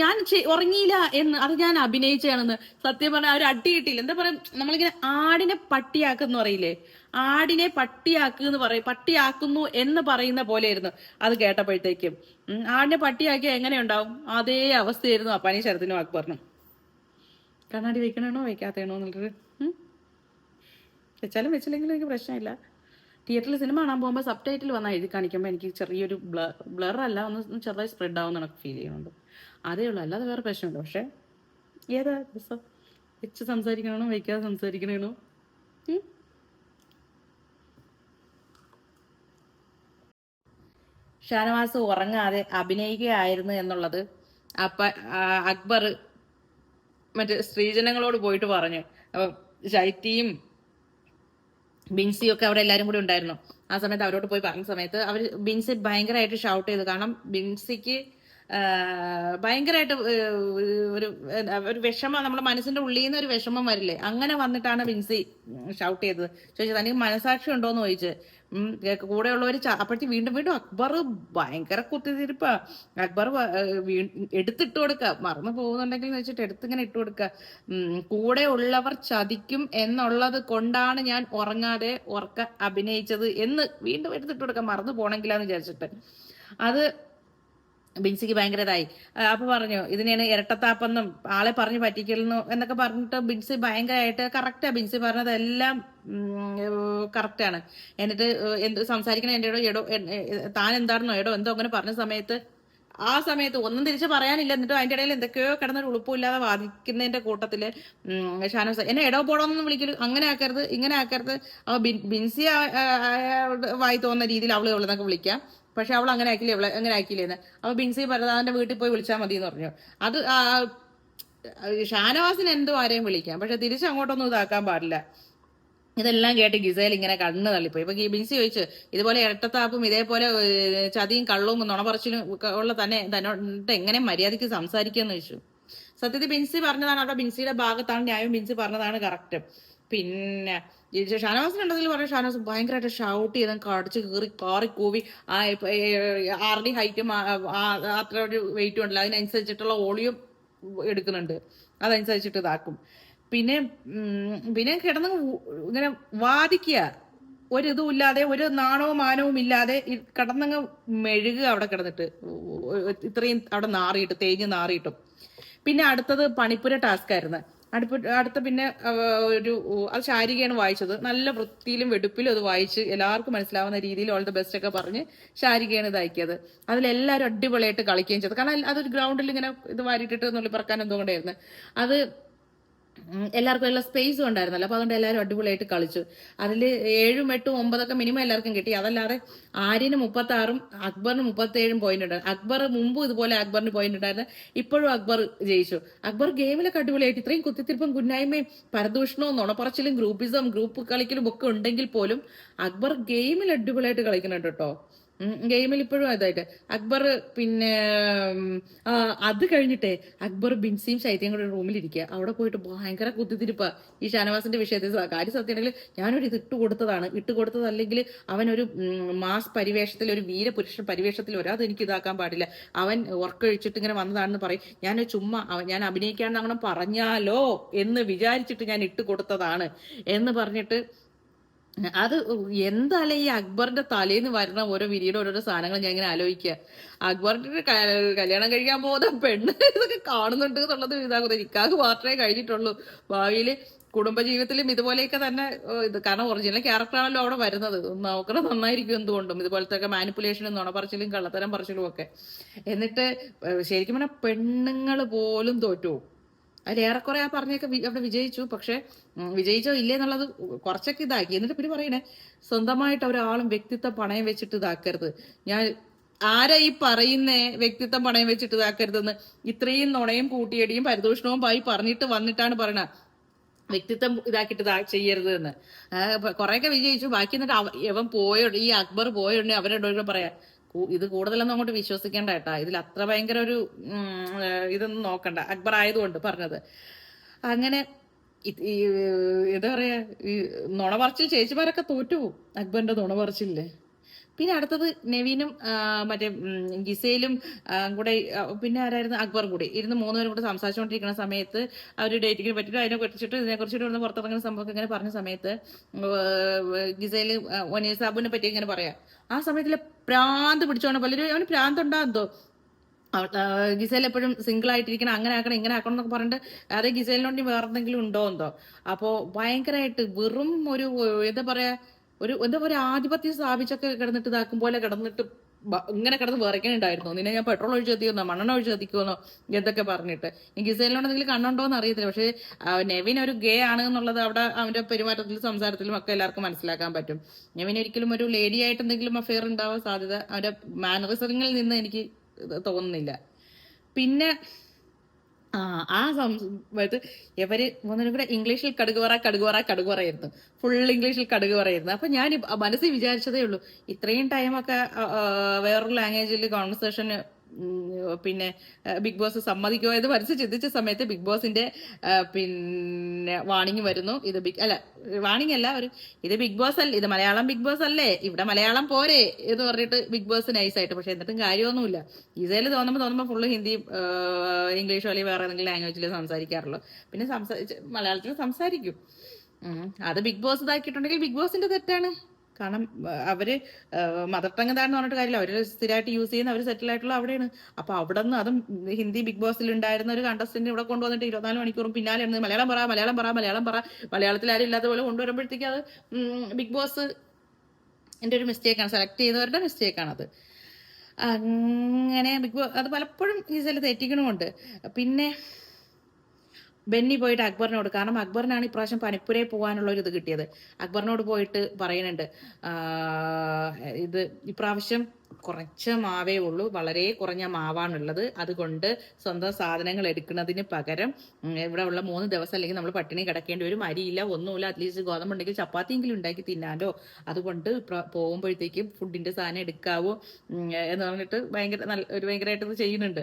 ഞാൻ ഉറങ്ങിയില്ല എന്ന് അത് ഞാൻ അഭിനയിച്ചാണെന്ന് സത്യം പറഞ്ഞാൽ ഒരു അടി കിട്ടിയില്ല. എന്താ പറയാ നമ്മളിങ്ങനെ ആടിനെ പട്ടിയാക്കുന്ന പറയില്ലേ? ആടിനെ പട്ടിയാക്കുക എന്ന് പറയും പട്ടിയാക്കുന്നു എന്ന് പറയുന്ന പോലെയായിരുന്നു അത് കേട്ടപ്പോഴത്തേക്കും. ആടിനെ പട്ടിയാക്കിയാൽ എങ്ങനെ ഉണ്ടാവും? അതേ അവസ്ഥയായിരുന്നു അപ്പാനി ശരത്തിനും പറഞ്ഞു കണ്ണാടി വെക്കണോ വെക്കാത്തണോ എന്നുള്ളത്? വെച്ചാലും വെച്ചില്ലെങ്കിലും എനിക്ക് പ്രശ്നമില്ല. തിയേറ്ററിൽ സിനിമ കാണാൻ പോകുമ്പോൾ സബ് ടൈറ്റിൽ വന്നാൽ എഴുതി കാണിക്കുമ്പോൾ എനിക്ക് ചെറിയൊരു ബ്ലർ ബ്ലർ അല്ല ഒന്ന് ചെറുതായി സ്പ്രെഡ് ആവുന്ന ഫീൽ ചെയ്യുന്നുണ്ട്. അതേ ഉള്ളൂ അല്ലാതെ വേറെ പ്രശ്നമില്ല. പക്ഷേ ഏതാ ദിവസം വെച്ച് സംസാരിക്കണോ വയ്ക്കാതെ സംസാരിക്കണേണോ? ഷാനവാസ് ഉറങ്ങാതെ അഭിനയിക്കുകയായിരുന്നു എന്നുള്ളത് അപ്പ അക്ബർ മറ്റേ സ്ത്രീജനങ്ങളോട് പോയിട്ട് പറഞ്ഞു. അപ്പൊ ശൈത്യയും ബിൻസിയും ഒക്കെ അവിടെ എല്ലാവരും കൂടി ഉണ്ടായിരുന്നു. ആ സമയത്ത് അവരോട് പോയി പറഞ്ഞ സമയത്ത് അവർ ബിൻസി ഭയങ്കരമായിട്ട് ഷൗട്ട് ചെയ്തു. കാരണം ബിൻസിക്ക് ഭയങ്കരമായിട്ട് ഒരു ഒരു വിഷമം നമ്മുടെ മനസ്സിന്റെ ഉള്ളിൽ നിന്ന് ഒരു വിഷമം വരില്ലേ? അങ്ങനെ വന്നിട്ടാണ് വിൻസി ഷൗട്ട് ചെയ്തത്. ചോദിച്ചത് തനിക്ക് മനസാക്ഷി ഉണ്ടോന്ന് ചോദിച്ചു. ഉം, കൂടെ ഉള്ളവർ അപ്പോഴത്തെ വീണ്ടും വീണ്ടും അക്ബർ ഭയങ്കര കുത്തിത്തിരിപ്പാ അക്ബർ എടുത്തിട്ട് കൊടുക്കുക മറന്നു പോകുന്നുണ്ടെങ്കിൽ എന്ന് വെച്ചിട്ട് എടുത്തിങ്ങനെ ഇട്ട് കൊടുക്കുക കൂടെ ഉള്ളവർ ചതിക്കും എന്നുള്ളത് കൊണ്ടാണ് ഞാൻ ഉറങ്ങാതെ ഉറക്ക അഭിനയിച്ചത് എന്ന് വീണ്ടും എടുത്തിട്ട് കൊടുക്കുക മറന്നു പോണെങ്കിലാന്ന് വിചാരിച്ചിട്ട്. അത് ബിൻസിക്ക് ഭയങ്കര ഇതായി അപ്പൊ പറഞ്ഞു ഇതിനെയാണ് ഇരട്ടത്താപ്പെന്നും ആളെ പറഞ്ഞു പറ്റിക്കലെന്നു എന്നൊക്കെ പറഞ്ഞിട്ട് ബിൻസി ഭയങ്കരമായിട്ട് കറക്റ്റാ ബിൻസി പറഞ്ഞതെല്ലാം കറക്റ്റാണ് എന്നിട്ട് എന്ത് സംസാരിക്കണ എന്റെ എടോ താൻ എന്താണെന്നോ എടോ എന്തോ അങ്ങനെ പറഞ്ഞ സമയത്ത് ആ സമയത്ത് ഒന്നും തിരിച്ച് പറയാനില്ല. എന്നിട്ട് അതിന്റെ ഇടയിൽ എന്തൊക്കെയോ കിടന്നൊരു ഉളുപ്പില്ലാതെ വാദിക്കുന്നതിന്റെ കൂട്ടത്തിൽ ഷാനോസ് എന്നെ എടോ പോടോന്നൊന്നും വിളിക്കൽ അങ്ങനെ ആക്കരുത് ഇങ്ങനെ ആക്കരുത്. ബിൻസി വായി തോന്നുന്ന രീതിയിൽ അവളെ ഉള്ളതൊക്കെ വിളിക്കാം. പക്ഷെ അവൾ അങ്ങനെ ആക്കിയില്ലേ അവളെ അങ്ങനെ ആക്കിയില്ലേന്ന് അപ്പൊ ബിൻസി ഭരതാന്റെ വീട്ടിൽ പോയി വിളിച്ചാൽ മതി എന്ന് പറഞ്ഞു. അത് ഷാനവാസിന് എന്തോ ആരെയും വിളിക്കാം. പക്ഷെ തിരിച്ച് അങ്ങോട്ടൊന്നും ഇതാക്കാൻ പാടില്ല. ഇതെല്ലാം കേട്ട് ഗിസേൽ ഇങ്ങനെ കണ്ണ് തള്ളിപ്പോയി. ഇപ്പൊ ബിൻസി ചോദിച്ചു ഇതുപോലെ ഇരട്ടത്താപ്പും ഇതേപോലെ ചതിയും കള്ളവും നുണപറച്ചിലും ഉള്ള തന്നെ തന്നോട്ട് എങ്ങനെ മര്യാദയ്ക്ക് സംസാരിക്കാന്ന് ചോദിച്ചു? സത്യത്തിൽ ബിൻസി പറഞ്ഞതാണ് അവിടെ ബിൻസിയുടെ ഭാഗത്താണ് ന്യായം ബിൻസി പറഞ്ഞതാണ് കറക്റ്റ്. പിന്നെ ഷാനവാസിനുണ്ടെങ്കിൽ പറയാം ഷാനവാസ് ഭയങ്കരമായിട്ട് ഷൗട്ട് ചെയ്ത് കടിച്ച് കീറി കാറി കൂവി. ആ ആറുടെ ഹൈറ്റും അത്ര ഒരു വെയിറ്റും ഉണ്ടല്ലോ. അതിനനുസരിച്ചിട്ടുള്ള ഓളിയും എടുക്കുന്നുണ്ട്. അതനുസരിച്ചിട്ട് ഇതാക്കും. പിന്നെ പിന്നെ കിടന്ന് ഇങ്ങനെ വാദിക്കുക. ഒരു ഇതും ഇല്ലാതെ ഒരു നാണവും മാനവും ഇല്ലാതെ കിടന്നങ്ങ് മെഴുകുക അവിടെ കിടന്നിട്ട്. ഇത്രയും അവിടെ നാറിയിട്ട് തേഞ്ഞ് നാറിയിട്ടും. പിന്നെ അടുത്തത് പണിപ്പുര ടാസ്ക് ആയിരുന്നു. അടുപ്പ് അടുത്ത പിന്നെ ഒരു അത് ശാരികയാണ് വായിച്ചത്. നല്ല വൃത്തിയിലും വെടുപ്പിലും അത് വായിച്ച് എല്ലാവർക്കും മനസ്സിലാവുന്ന രീതിയിൽ ഓൾ ദ ബെസ്റ്റ് ഒക്കെ പറഞ്ഞ് ശാരികയാണ് ഇതാക്കിയത്. അതിലെല്ലാവരും അടിപൊളിയായിട്ട് കളിക്കുകയും ചെയ്തു. കാരണം അതൊരു ഗ്രൗണ്ടിൽ ഇങ്ങനെ ഇത് വാരിയിട്ടിട്ട് നുള്ളി പറക്കാൻ എന്തുകൊണ്ടായിരുന്നു അത് എല്ലാവർക്കും എല്ലാ സ്പേസും ഉണ്ടായിരുന്നല്ലോ. അപ്പൊ അതുകൊണ്ട് എല്ലാവരും അടിപൊളിയായിട്ട് കളിച്ചു. അതിൽ ഏഴും എട്ടും ഒമ്പതൊക്കെ മിനിമം എല്ലാവർക്കും കിട്ടി. അതല്ലാതെ ആര്യന് മുപ്പത്തി ആറും അക്ബറിന് മുപ്പത്തി ഏഴും പോയിന്റ് ഉണ്ടായിരുന്നു അക്ബർ മുമ്പ് ഇതുപോലെ അക്ബറിന് പോയിന്റ് ഉണ്ടായിരുന്നു. ഇപ്പോഴും അക്ബർ ജയിച്ചു. അക്ബർ ഗെയിമിലൊക്കെ അടിപൊളിയായിട്ട് ഇത്രയും കുത്തിത്തിരിപ്പും കുന്നായ്മയും പരദൂഷണവും നുണപ്പറച്ചിലും ഗ്രൂപ്പിസം ഗ്രൂപ്പ് കളിക്കലും ഒക്കെ ഉണ്ടെങ്കിൽ പോലും അക്ബർ ഗെയിമിൽ അടിപൊളിയായിട്ട് കളിക്കുന്നുണ്ട് കേട്ടോ. ഗെയിമിൽ ഇപ്പോഴും അതായിട്ട്. അക്ബർ പിന്നെ അത് കഴിഞ്ഞിട്ടേ അക്ബർ ബിൻസിയും ശൈത്യം കൂടെ റൂമിലിരിക്കുക അവിടെ പോയിട്ട് ഭയങ്കര കുത്തിത്തിരിപ്പ. ഈ ഷാനവാസിന്റെ വിഷയത്തിൽ കാര്യം സത്യമാണെങ്കിൽ ഞാനൊരു ഇത് ഇട്ട് കൊടുത്തതാണ്. ഇട്ട് കൊടുത്തത് അല്ലെങ്കിൽ അവനൊരു മാസ് പരിവേഷത്തിൽ ഒരു വീരപുരുഷ പരിവേഷത്തിൽ വരും എനിക്ക് ഇതാക്കാൻ പാടില്ല. അവൻ ഉറക്കൊഴിച്ചിട്ട് ഇങ്ങനെ വന്നതാണെന്ന് പറയും. ഞാൻ ചുമ്മാ ഞാൻ അഭിനയിക്കാൻ അങ്ങനെ പറഞ്ഞാലോ എന്ന് വിചാരിച്ചിട്ട് ഞാൻ ഇട്ട് കൊടുത്തതാണ് എന്ന് പറഞ്ഞിട്ട് അത് എന്താല്ലേ ഈ അക്ബറിന്റെ തലേന്ന് വരുന്ന ഓരോ വിരിയുടെ ഓരോരോ സാധനങ്ങൾ ഞാൻ ഇങ്ങനെ ആലോചിക്കുക അക്ബറിന്റെ കല്യാണം കഴിക്കാൻ പോകുന്ന പെണ്ണ് ഇതൊക്കെ കാണുന്നുണ്ട് എന്നുള്ളത് ഇതാകുന്നത് നിക്കാഹ് മാത്രമേ കഴിഞ്ഞിട്ടുള്ളൂ. ഭാവിയിൽ കുടുംബജീവിതത്തിലും ഇതുപോലെയൊക്കെ തന്നെ ഇത് കാരണം ഒറിജിനൽ ക്യാരക്ടറാണല്ലോ അവിടെ വരുന്നത്. നോക്കണം നന്നായിരിക്കും എന്തുകൊണ്ടും. ഇതുപോലത്തെ മാനിപ്പുലേഷനും നുണപറച്ചിലും കള്ളത്തരം പറച്ചിലും ഒക്കെ. എന്നിട്ട് ശരിക്കും പറഞ്ഞാൽ പെണ്ണുങ്ങൾ പോലും തോറ്റു ഏറെക്കുറെ ആ പറഞ്ഞൊക്കെ അവിടെ വിജയിച്ചു. പക്ഷെ വിജയിച്ചോ ഇല്ലേ എന്നുള്ളത് കുറച്ചൊക്കെ ഇതാക്കി. എന്നിട്ട് പിന്നെ പറയണേ സ്വന്തമായിട്ട് ഒരാളും വ്യക്തിത്വം പണയം വെച്ചിട്ട് ഇതാക്കരുത്. ഞാൻ ആരാ ഈ പറയുന്നേ വ്യക്തിത്വം പണയം വെച്ചിട്ട് ഇതാക്കരുതെന്ന്? ഇത്രയും നുണയും കൂട്ടിയടിയും പരിദൂഷണവും പായി പറഞ്ഞിട്ട് വന്നിട്ടാണ് പറയണ വ്യക്തിത്വം ഇതാക്കിയിട്ട് ഇതാ ചെയ്യരുത് എന്ന് കുറെയൊക്കെ വിജയിച്ചു. ബാക്കി എന്നിട്ട് അവൻ പോയോ ഈ അക്ബർ പോയ ഉടനെ അവരോട് പറയാ ഇത് കൂടുതലൊന്നും അങ്ങോട്ട് വിശ്വസിക്കേണ്ട കേട്ടാ. ഇതിൽ അത്ര ഭയങ്കര ഒരു ഇതൊന്നും നോക്കണ്ട. അക്ബർ ആയതുകൊണ്ട് പറഞ്ഞത്. അങ്ങനെ എന്താ പറയാ ഈ നുണ പറച്ചിൽ ചേച്ചിമാരൊക്കെ തോറ്റുപോകും. അക്ബറിന്റെ നുണ പിന്നെ അടുത്തത് നവീനും മറ്റേ ഗിസയിലും കൂടെ പിന്നെ ആരായിരുന്നു? അക്ബർ കൂടി. ഇരുന്ന് മൂന്നുപേരും കൂടെ സംസാരിച്ചുകൊണ്ടിരിക്കുന്ന സമയത്ത് അവർ ഡേറ്റിങ്ങിനെ പറ്റിയിട്ട് അതിനെ കുറിച്ചിട്ട് ഇതിനെ കുറിച്ചിട്ട് ഇവിടുന്ന് പുറത്തിറങ്ങുന്ന സംഭവം ഇങ്ങനെ പറഞ്ഞ സമയത്ത് ഗിസയിൽ ഒനീസാബുവിനെ പറ്റി ഇങ്ങനെ പറയാം. ആ സമയത്തിലെ പ്രാന്ത് പിടിച്ചോണ്ട് പലരും അവന് പ്രാന്തുണ്ടാ എന്തോ. ഗിസേൽ എപ്പോഴും സിംഗിൾ ആയിട്ടിരിക്കണം അങ്ങനെ ആക്കണം ഇങ്ങനെ ആക്കണം എന്നൊക്കെ പറഞ്ഞിട്ട് അതേ ഗിസേലിനോണ്ടി വേറെ എന്തെങ്കിലും ഉണ്ടോ എന്തോ. അപ്പോ ഭയങ്കരമായിട്ട് വെറും ഒരു എന്താ പറയാ ഒരു എന്താ പറയാ ആധിപത്യം സ്ഥാപിച്ചൊക്കെ കിടന്നിട്ട് ഇതാക്കും പോലെ കിടന്നിട്ട് ഇങ്ങനെ കിടന്ന് വിറയ്ക്കാനുണ്ടായിരുന്നു നിന്നെ ഞാൻ പെട്രോൾ ഒഴിച്ച് കത്തിക്കുന്നോ മണ്ണെണ്ണ ഒഴിച്ച് കത്തിക്കുമെന്നോ? എന്തൊക്കെ പറഞ്ഞിട്ട്. എനിക്ക് ഗിസേലിനോട് എന്തെങ്കിലും കണ്ണുണ്ടോ എന്ന് അറിയത്തില്ല. പക്ഷേ നെവിൻ ഒരു ഗേ ആണ് എന്നുള്ളത് അവിടെ അവന്റെ പെരുമാറ്റത്തിലും സംസാരത്തിലും ഒക്കെ എല്ലാവർക്കും മനസ്സിലാക്കാൻ പറ്റും. നെവിൻ ഒരിക്കലും ഒരു ലേഡി ആയിട്ട് എന്തെങ്കിലും അഫെയർ ഉണ്ടാവാൻ സാധ്യത അവന്റെ മാനറിസങ്ങളിൽ നിന്ന് എനിക്ക് തോന്നുന്നില്ല. പിന്നെ ആ സമയത്ത് ഇവർ മൂന്നിനും കൂടെ ഇംഗ്ലീഷിൽ കടുക് പറ കടുക് പറ കടുക് പറയായിരുന്നു ഫുൾ ഇംഗ്ലീഷിൽ കടുക് പറയായിരുന്നു അപ്പൊ ഞാൻ മനസ്സിൽ വിചാരിച്ചതേ ഉള്ളൂ ഇത്രയും ടൈമൊക്കെ വേറൊരു ലാംഗ്വേജിൽ കോൺവെർസേഷന് പിന്നെ ബിഗ് ബോസ് സമ്മതിക്കുമോ എന്ന് മനസ്സിൽ ചിന്തിച്ച സമയത്ത് ബിഗ് ബോസിന്റെ പിന്നെ വാണിംഗ് വരുന്നു. ഇത് ബിഗ് അല്ല വാണിംഗ് അല്ല ഒരു ഇത് ബിഗ് ബോസ് അല്ല ഇത് മലയാളം ബിഗ് ബോസ് അല്ലേ? ഇവിടെ മലയാളം പോരെ എന്ന് പറഞ്ഞിട്ട് ബിഗ് ബോസ് നൈസായിട്ട് പക്ഷെ എന്നിട്ടും കാര്യമൊന്നുമില്ല. ഇസയിൽ തോന്നുമ്പോൾ തോന്നുമ്പോൾ ഫുള്ള് ഹിന്ദി ഇംഗ്ലീഷോ അല്ലെങ്കിൽ വേറെ ഏതെങ്കിലും ലാംഗ്വേജിൽ സംസാരിക്കാറുള്ളൂ. പിന്നെ സംസാരിച്ച് മലയാളത്തിൽ സംസാരിക്കും. അത് ബിഗ് ബോസ് ഇതാക്കിയിട്ടുണ്ടെങ്കിൽ ബിഗ് ബോസിന്റെ തെറ്റാണ്. കാരണം അവർ മദർ ടങ് എന്താണെന്ന് പറഞ്ഞിട്ട് കാര്യമില്ല. അവർ സ്ഥിരമായിട്ട് യൂസ് ചെയ്യുന്ന അവർ സെറ്റിൽ ആയിട്ടുള്ള അവിടെയാണ്. അപ്പൊ അവിടെ നിന്ന് അതും ഹിന്ദി ബിഗ് ബോസിൽ ഉണ്ടായിരുന്ന ഒരു കണ്ടസ്റ്റന്റ് ഇവിടെ കൊണ്ടുവന്നിട്ട് ഇരുപത്തിനാല് മണിക്കൂറും പിന്നാലെ മലയാളം പറ മലയാളം പറ മലയാളം പറ മലയാളത്തിൽ ആരും ഇല്ലാത്ത പോലെ കൊണ്ടുവരുമ്പോഴത്തേക്ക് അത് ബിഗ് ബോസ് എന്റെ ഒരു മിസ്റ്റേക്കാണ് സെലക്ട് ചെയ്തവരുടെ മിസ്റ്റേക്കാണത് അങ്ങനെ ബിഗ് ബോസ് അത് പലപ്പോഴും ഈ സ്ഥലത്ത് തെറ്റിക്കണമുണ്ട് പിന്നെ ബെന്നി പോയിട്ട് അക്ബറിനോട് കാരണം അക്ബറിനാണ് ഇപ്രാവശ്യം പനിപ്പുരയിൽ പോകാനുള്ള ഒരു ഇത് കിട്ടിയത്. അക്ബറിനോട് പോയിട്ട് പറയുന്നുണ്ട് ഇത് ഇപ്രാവശ്യം കുറച്ച് മാവേ ഉള്ളൂ. വളരെ കുറഞ്ഞ മാവാണുള്ളത്. അതുകൊണ്ട് സ്വന്തം സാധനങ്ങൾ എടുക്കുന്നതിന് പകരം ഇവിടെ ഉള്ള മൂന്ന് ദിവസം അല്ലെങ്കിൽ നമ്മൾ പട്ടിണി കിടക്കേണ്ടി വരും. അരിയില്ല ഒന്നുമില്ല. അറ്റ്ലീസ്റ്റ് ഗോതമ്പുണ്ടെങ്കിൽ ചപ്പാത്തിയെങ്കിലും ഉണ്ടാക്കി തിന്നാലോ. അതുകൊണ്ട് പോകുമ്പോഴത്തേക്കും ഫുഡിന്റെ സാധനം എടുക്കാവോ എന്ന് പറഞ്ഞിട്ട് ഭയങ്കര നല്ല ഒരു ഭയങ്കരമായിട്ട് ഇത് ചെയ്യുന്നുണ്ട്.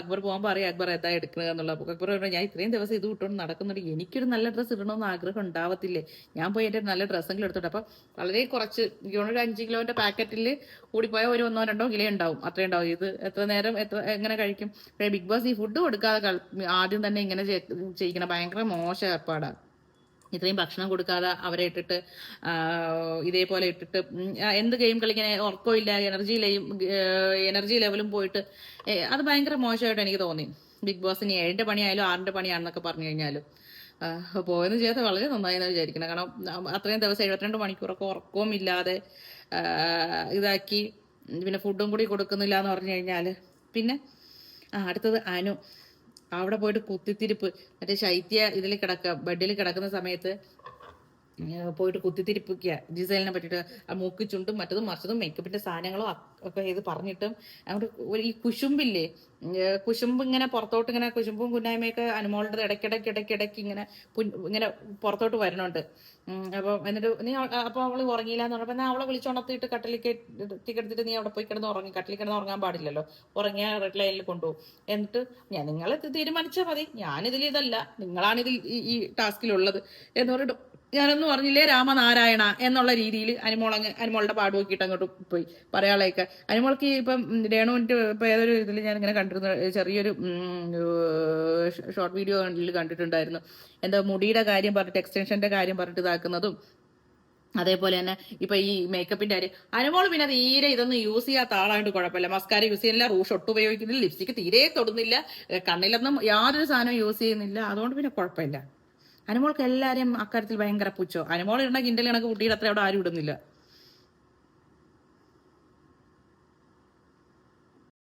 അക്ബർ പോകാൻ അറിയാം അക്ബർ എന്താ എടുക്കുന്നത് എന്നുള്ളത്. അപ്പൊ അക്ബർ പറഞ്ഞു ഞാൻ ഇത്രയും ദിവസം ഇത് ഇട്ടുകൊണ്ട് നടക്കുന്നുണ്ട്. എനിക്കൊരു നല്ല ഡ്രസ്സ് ഇടണമെന്ന് ആഗ്രഹം ഉണ്ടാവത്തില്ലേ? ഞാൻ പോയി എന്റെ നല്ല ഡ്രസ്സെങ്കിലും എടുത്തോട്ടെ അപ്പൊ വളരെ കുറച്ച് ഒരു അഞ്ച് കിലോന്റെ പാക്കറ്റിൽ കൂടിപ്പോയാൽ ഒരു ഒന്നോ രണ്ടോ കിലോ ഉണ്ടാവും. അത്രേ ഉണ്ടാവും. ഇത് എത്ര നേരം എത്ര എങ്ങനെ കഴിക്കും? പക്ഷേ ബിഗ് ബോസ് ഈ ഫുഡ് കൊടുക്കാതെ ആദ്യം തന്നെ ഇങ്ങനെ ചെയ്- ചെയ്യിക്കണം ഭയങ്കര മോശം ഏർപ്പാടാണ് ഇത്രയും ഭക്ഷണം കൊടുക്കാതെ അവരെ ഇട്ടിട്ട് ഇതേപോലെ ഇട്ടിട്ട് എന്ത് ഗെയിം കളിക്കാൻ ഉറക്കമില്ല എനർജി എനർജി ലെവലും പോയിട്ട് അത് ഭയങ്കര മോശമായിട്ട് എനിക്ക് തോന്നി. ബിഗ് ബോസിന് ഏഴിന്റെ പണിയായാലും ആറിന്റെ പണിയാണെന്നൊക്കെ പറഞ്ഞു കഴിഞ്ഞാലും. പോയെന്ന് ചെയ്താൽ വളരെ നന്നായി എന്ന് വിചാരിക്കണം കാരണം അത്രയും ദിവസം എഴുപത്തിരണ്ട് മണിക്കൂറൊക്കെ ഉറക്കവും ഇല്ലാതെ ഇതാക്കി പിന്നെ ഫുഡും കൂടി കൊടുക്കുന്നില്ല എന്ന് പറഞ്ഞു കഴിഞ്ഞാൽ പിന്നെ ആ, അടുത്തത് അനു. അവിടെ പോയിട്ട് കുത്തിത്തിരിപ്പ്. മറ്റേ ശൈത്യ ഇതിൽ കിടക്കുക ബെഡിൽ കിടക്കുന്ന സമയത്ത് പോയിട്ട് കുത്തിത്തിരിപ്പിക്കുക. ജിസൈലിനെ പറ്റിയിട്ട് ആ മൂക്ക് ചുണ്ടും മറ്റതും മറിച്ചതും മേക്കപ്പിന്റെ സാധനങ്ങളും ഒക്കെ ഇത് പറഞ്ഞിട്ടും അങ്ങോട്ട് ഈ കുശുമ്പില്ലേ? കുശുമ്പ് ഇങ്ങനെ പുറത്തോട്ട് ഇങ്ങനെ കുശുമ്പും കുന്നായ്മയൊക്കെ അനുമോളുടെ ഇടയ്ക്കിടയ്ക്ക് ഇടയ്ക്കിടയ്ക്ക് ഇങ്ങനെ ഇങ്ങനെ പുറത്തോട്ട് വരണുണ്ട്. അപ്പൊ എന്നിട്ട് നീ അപ്പൊ അവൾ ഉറങ്ങിയില്ല എന്ന് പറഞ്ഞപ്പോ അവളെ വിളിച്ചുണർത്തിയിട്ട് കട്ടിലേക്ക് കിടത്തിട്ട് നീ അവിടെ പോയി കിടന്ന് ഉറങ്ങി. കട്ടിലിൽ കിടന്ന് ഉറങ്ങാൻ പാടില്ലല്ലോ. ഉറങ്ങിയ റെഡ് ലൈനിൽ കൊണ്ടുപോകും എന്നിട്ട് ഞാൻ നിങ്ങളെ തീരുമാനിച്ചാൽ മതി. ഞാനിതിൽ ഇതല്ല. നിങ്ങളാണ് ഇതിൽ ഈ- ഈ ടാസ്കിലുള്ളത് എന്ന് പറഞ്ഞിട്ട് ഞാനൊന്നും പറഞ്ഞില്ലേ രാമനാരായണ എന്നുള്ള രീതിയിൽ അനുമോളങ്ങ് അനുമോളുടെ പാട് നോക്കിയിട്ട് അങ്ങോട്ട് പോയി പറയാളേക്ക് അനുമോൾക്ക് ഇപ്പം രേണുവിന്റെ ഇപ്പം ഏതൊരു ഇതിൽ ഞാൻ ഇങ്ങനെ കണ്ടിരുന്ന ചെറിയൊരു ഷോർട്ട് വീഡിയോ കണ്ടിട്ടുണ്ടായിരുന്നു. എന്താ മുടിയുടെ കാര്യം പറഞ്ഞിട്ട് എക്സ്റ്റൻഷന്റെ കാര്യം പറഞ്ഞിട്ട് ഇതാക്കുന്നതും. അതേപോലെ തന്നെ ഇപ്പൊ ഈ മേക്കപ്പിന്റെ കാര്യം. അനുമോൾ പിന്നെ തീരെ ഇതൊന്നും യൂസ് ചെയ്യാത്ത ആളായിട്ട് കുഴപ്പമില്ല. മസ്കാര യൂസ് ചെയ്യുന്നില്ല റൂഷ് ഒട്ടും ഉപയോഗിക്കുന്നില്ല ലിപ്സ്റ്റിക്ക് തീരെ തൊടുന്നില്ല കണ്ണിലൊന്നും യാതൊരു സാധനവും യൂസ് ചെയ്യുന്നില്ല. അതുകൊണ്ട് പിന്നെ കുഴപ്പമില്ല. അനുമോൾക്ക് എല്ലാവരെയും അക്കാര്യത്തിൽ ഭയങ്കര പുച്ഛോ. അനുമോൾ ഇടണ കിൻഡൽ കണക്ക് കുട്ടിയുടെ അത്ര അവിടെ ആരും ഇടുന്നില്ല.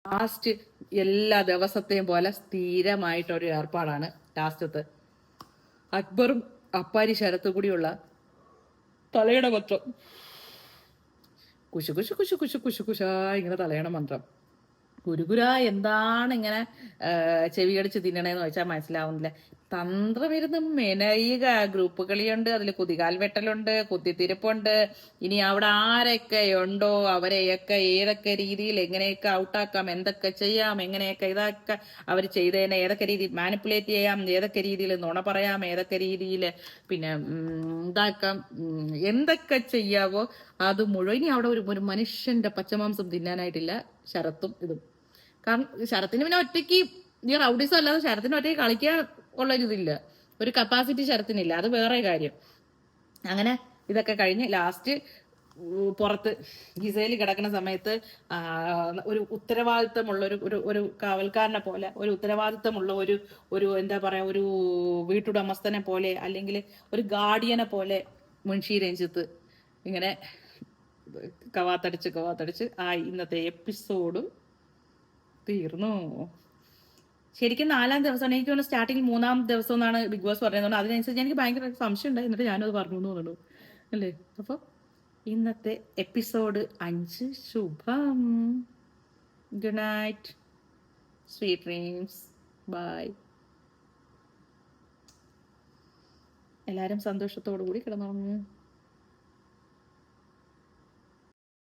ലാസ്റ്റ് എല്ലാ ദിവസത്തെയും പോലെ സ്ഥിരമായിട്ട് ഒരു ഏർപ്പാടാണ് ലാസ്റ്റത്ത്. അക്ബറും അപ്പാരി ശരത്തും കൂടിയുള്ള തലയുടെ മന്ത്രം. കുശു കുശു കുശു കുശു കുശു കുശാ ഇങ്ങനെ തലയണ മന്ത്രം. ഗുരുഗുര എന്താണ് ഇങ്ങനെ ചെവിയടിച്ച് തിന്നണേന്ന് വെച്ചാൽ മനസ്സിലാവുന്നില്ല. തന്ത്രമിരുന്ന് മെനയുക ഗ്രൂപ്പ് കളിയുണ്ട് അതിൽ കുതികാൽ വെട്ടലുണ്ട് കുത്തിത്തിരിപ്പുണ്ട്. ഇനി അവിടെ ആരൊക്കെ ഉണ്ടോ അവരെയൊക്കെ ഏതൊക്കെ രീതിയിൽ എങ്ങനെയൊക്കെ ഔട്ടാക്കാം എന്തൊക്കെ ചെയ്യാം എങ്ങനെയൊക്കെ ഇതൊക്കെ അവർ ചെയ്തതിനെ ഏതൊക്കെ രീതിയിൽ മാനിപ്പുലേറ്റ് ചെയ്യാം ഏതൊക്കെ രീതിയിൽ നുണ പറയാം ഏതൊക്കെ രീതിയിൽ പിന്നെ ഇതാക്കാം എന്തൊക്കെ ചെയ്യാവോ അത് മുഴുവൻ ഇനി അവിടെ ഒരു ഒരു മനുഷ്യന്റെ പച്ചമാംസം തിന്നാനായിട്ടില്ല ശരത്തും ഇതും. കാരണം ശരത്തിന് പിന്നെ ഒറ്റയ്ക്ക് ഈ റൗഡീസും അല്ലാതെ ശരത്തിന് ഒറ്റയ്ക്ക് കളിക്കാൻ ഉള്ള ഒരു കപ്പാസിറ്റി ശരത്തിനില്ല. അത് വേറെ കാര്യം. അങ്ങനെ ഇതൊക്കെ കഴിഞ്ഞ് ലാസ്റ്റ് പുറത്ത് ഗിസയിൽ കിടക്കുന്ന സമയത്ത് ഒരു ഉത്തരവാദിത്തമുള്ള ഒരു ഒരു ഒരു കാവൽക്കാരനെ പോലെ ഒരു ഉത്തരവാദിത്തമുള്ള ഒരു ഒരു എന്താ പറയാ ഒരു വീട്ടുടമസ്ഥനെ പോലെ അല്ലെങ്കിൽ ഒരു ഗാർഡിയനെ പോലെ മുൻഷി രഞ്ജിത്ത് ഇങ്ങനെ കവാത്തടിച്ച് കവാത്തടിച്ച് ആ ഇന്നത്തെ എപ്പിസോഡും തീർന്നു. ശരിക്കും നാലാം ദിവസമാണ്. എനിക്ക് തോന്നുന്നു സ്റ്റാർട്ടിങ് മൂന്നാം ദിവസം എന്നാണ് ബിഗ് ബോസ് പറയുന്നത് അതിനനുസരിച്ച് എനിക്ക് ഭയങ്കര സംശയം ഉണ്ട് എന്നിട്ട് ഞാനത് പറഞ്ഞു എന്ന് തോന്നുന്നു അല്ലേ? അപ്പോൾ ഇന്നത്തെ എപ്പിസോഡ് അഞ്ച്. ശുഭം. Good night sweet dreams bye എല്ലാവരും സന്തോഷത്തോടു കൂടി കിടന്നുറങ്ങും.